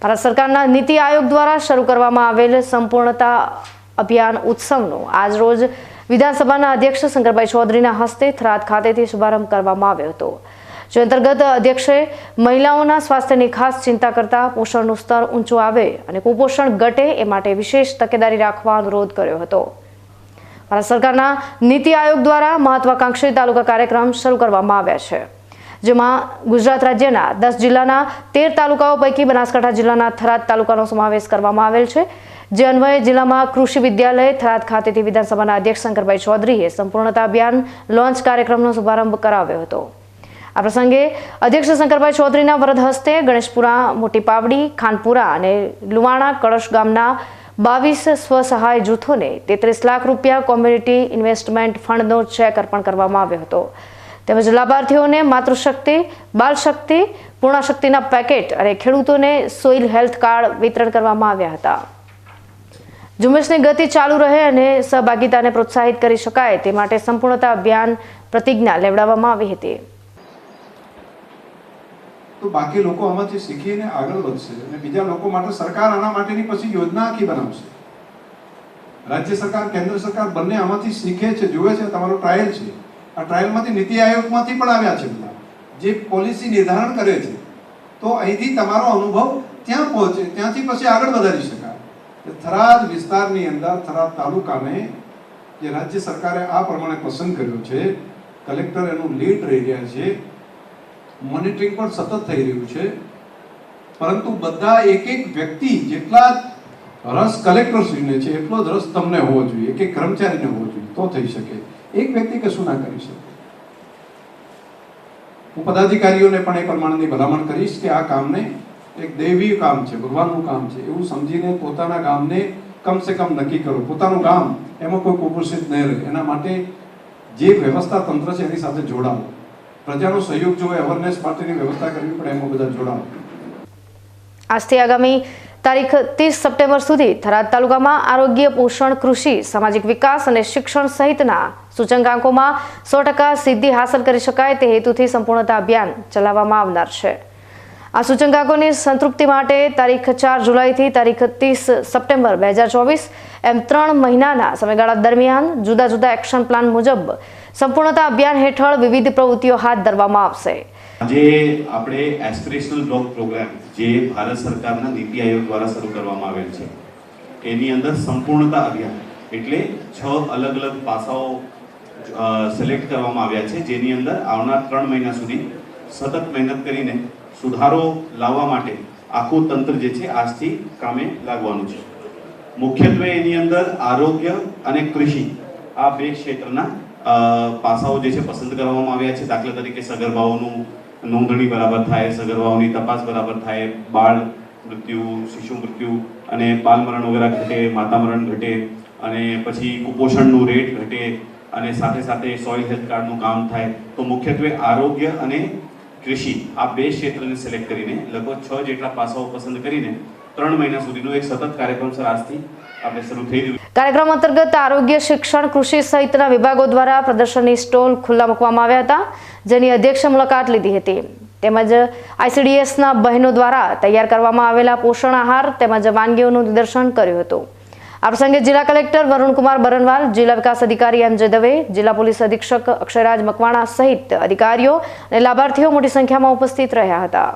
ભારત સરકારના નીતિ આયોગ દ્વારા શરૂ કરવામાં આવેલ સંપૂર્ણતા અભિયાન ઉત્સવનો આજરોજ વિધાનસભાના અધ્યક્ષ શંકરભાઈ ચૌધરીના હસ્તે થરાદ ખાતેથી શુભારંભ કરવામાં આવ્યો હતો. જે અંતર્ગત અધ્યક્ષે મહિલાઓના સ્વાસ્થ્યની ખાસ ચિંતા કરતા પોષણનું સ્તર ઊંચું આવે અને કુપોષણ ઘટે એ માટે વિશેષ તકેદારી રાખવા અનુરોધ કર્યો હતો. ભારત સરકારના નીતિ આયોગ દ્વારા મહત્વાકાંક્ષી તાલુકા કાર્યક્રમ શરૂ કરવામાં આવ્યા છે. જેમાં ગુજરાત રાજ્યના દસ જિલ્લાના તેર તાલુકાઓ પૈકી બનાસકાંઠા જિલ્લાના થરાદ તાલુકાનો સમાવેશ કરવામાં આવેલ છે. જે અન્વયે જિલ્લામાં કૃષિ વિદ્યાલય, થરાદ ખાતેથી વિધાનસભાના અધ્યક્ષ શંકરભાઈ ચૌધરીએ સંપૂર્ણતા અભિયાન લોન્ચ કાર્યક્રમનો શુભારંભ કરાવ્યો હતો. આ પ્રસંગે અધ્યક્ષ શંકરભાઈ ચૌધરીના વરદ હસ્તે ગણેશપુરા, મોટી પાવડી, ખાનપુરા અને લુવાણા, કળશ ગામના બાવીસ સ્વસહાય જૂથોને તેત્રીસ લાખ રૂપિયા કોમ્યુનિટી ઇન્વેસ્ટમેન્ટ ફંડનો ચેક અર્પણ કરવામાં આવ્યો હતો. તેમજ લાભાર્થીઓને માતૃશક્તિ, બાળશક્તિ, પૂર્ણાશક્તિના પેકેટ અને ખેડૂતોને સોઇલ હેલ્થ કાર્ડ વિતરણ કરવામાં આવ્યા હતા. ઝુંબેશની ગતિ ચાલુ રહે અને સહભાગિતાને પ્રોત્સાહિત કરી શકાય તે માટે સંપૂર્ણતા અભિયાન પ્રતિજ્ઞા લેવડાવવામાં આવી હતી. તો બાકી લોકો આમાંથી શીખીને આગળ વધશે અને બીજા લોકો માટે સરકાર આના માટેની પછી યોજના આખી બનાવશે. રાજ્ય સરકાર, કેન્દ્ર સરકાર બંને આમાંથી શીખે છે, જુએ છે, તમારો ટ્રાયલ છે. આ ટ્રાયલમાંથી નીતિ આયોગમાંથી પણ આવ્યા છે બધા. જે પોલિસી નિર્ધારણ કરે છે, તો અહીંથી તમારો અનુભવ ત્યાં પહોંચે, ત્યાંથી પછી આગળ વધારી શકાય. થરાદ વિસ્તારની અંદર, થરાદ તાલુકાને જે રાજ્ય સરકારે આ પ્રમાણે પસંદ કર્યો છે, કલેક્ટર એનું લીડ રહી રહ્યા છે, મોનિટરિંગ પણ સતત થઈ રહ્યું છે. પરંતુ બધા એક એક વ્યક્તિ જેટલા રસ કલેક્ટરશ્રીને છે, એટલો જ રસ તમને હોવો જોઈએ, એક એક કર્મચારીને હોવો જોઈએ, તો થઈ શકે. એક વ્યક્તિ કશું ના કરી શકે? હું પદાધિકારીઓને પણ એ પ્રમાણેની ભલામણ કરીશ કે આ કામને એક દૈવી કામ છે, ભગવાનનું કામ છે. એવું સમજીને પોતાના ગામને કમ સે કમ નક્કી કરો. પોતાનું ગામ એમાં કોઈ કુપોષિત નહીં રહે. એના માટે જે વ્યવસ્થા તંત્ર છે એની સાથે જોડાવો પ્રજાનો સહયોગ જો અવેરનેસ માટેની વ્યવસ્થા કરવી પડે એમાં બધા જોડાવો આજથી આગામી તારીખ ત્રીસ સપ્ટેમ્બર સુધી થરાદ તાલુકામાં આરોગ્ય, પોષણ, કૃષિ, સામાજિક વિકાસ અને શિક્ષણ સહિતના સૂચકાંકોમાં સો ટકા સિદ્ધિ હાંસલ કરી શકાય તે હેતુથી સંપૂર્ણતા અભિયાન ચલાવવામાં આવનાર છે. આ સૂચકાંકોની સંતૃપ્તિ માટે તારીખ ચાર જુલાઈથી તારીખ ત્રીસ સપ્ટેમ્બર બે હજાર ચોવીસ એમ ત્રણ મહિનાના સમયગાળા દરમિયાન જુદા જુદા એક્શન પ્લાન મુજબ સંપૂર્ણતા અભિયાન હેઠળ વિવિધ પ્રવૃત્તિઓ હાથ ધરવામાં આવશે. આજે આપણે એસ્પિરેશનલ બ્લોક પ્રોગ્રામ જે ભારત સરકારના નીતિ આયોગ દ્વારા શરૂ કરવામાં આવેલ છે, એની અંદર સંપૂર્ણતા અભિયાન એટલે છ અલગ અલગ પાસાઓ સિલેક્ટ કરવામાં આવ્યા છે, જેની અંદર આવનાર ત્રણ મહિના સુધી સતત મહેનત કરીને સુધારો લાવવા માટે આખું તંત્ર જે છે આજથી કામે લાગવાનું છે. મુખ્યત્વે એની અંદર આરોગ્ય અને કૃષિ આ બે ક્ષેત્રના પાસાઓ જે છે પસંદ કરવામાં આવ્યા છે. દાખલા તરીકે સગર્ભાઓનું નોંધણી બરાબર થાય, સગર્ભાઓની તપાસ બરાબર થાય, બાળ મૃત્યુ, શિશુ મૃત્યુ અને બાલ મરણ વગેરે ઘટે માતા મરણ ઘટે અને પછી કુપોષણનું રેટ ઘટે અને સાથે સાથે સોઇલ હેલ્થ કાર્ડનું કામ થાય. તો મુખ્યત્વે આરોગ્ય અને કૃષિ આ બે ક્ષેત્રને સિલેક્ટ કરીને લગભગ છ જેટલા પાસાઓ પસંદ કરીને ત્રણ મહિના સુધીનો એક સતત કાર્યક્રમ સર આજથી કાર્યક્રમ અંતર્ગત આરોગ્ય, શિક્ષણ, કૃષિ સહિતના વિભાગો દ્વારા પ્રદર્શનની સ્ટોલ ખુલ્લા મૂકવામાં આવ્યા હતા, જેની અધ્યક્ષ મુલાકાત લીધી હતી. તેમજ આઈસીડીએસના બહેનો દ્વારા તૈયાર કરવામાં આવેલા પોષણ આહાર તેમજ વાનગીઓનું નિદર્શન કર્યું હતું. આ પ્રસંગે જિલ્લા કલેક્ટર વરુણકુમાર બરનવાલ, જિલ્લા વિકાસ અધિકારી એમ જે દવે, જિલ્લા પોલીસ અધિક્ષક અક્ષયરાજ મકવાણા સહિત અધિકારીઓ અને લાભાર્થીઓ મોટી સંખ્યામાં ઉપસ્થિત રહ્યા હતા.